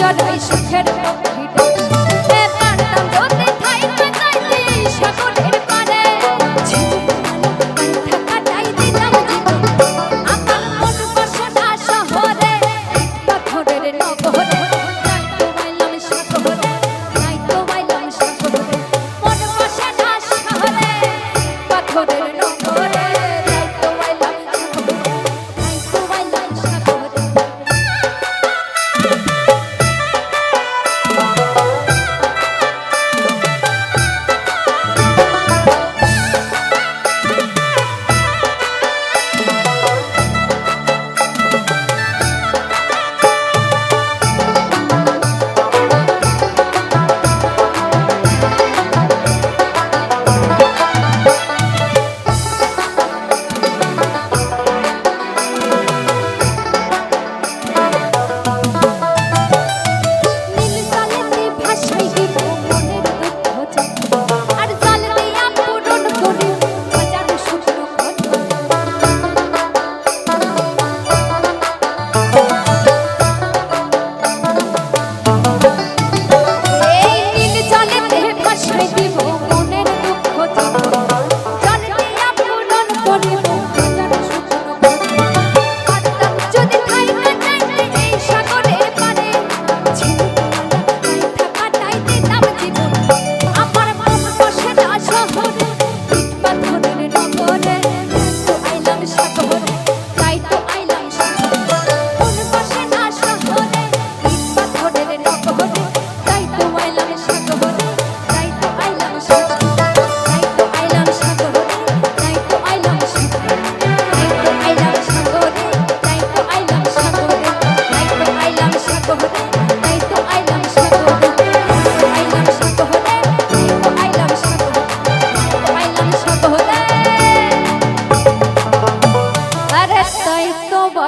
জড়াই সুখের পক্ষীটা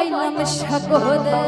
পাইলাম সাগরে।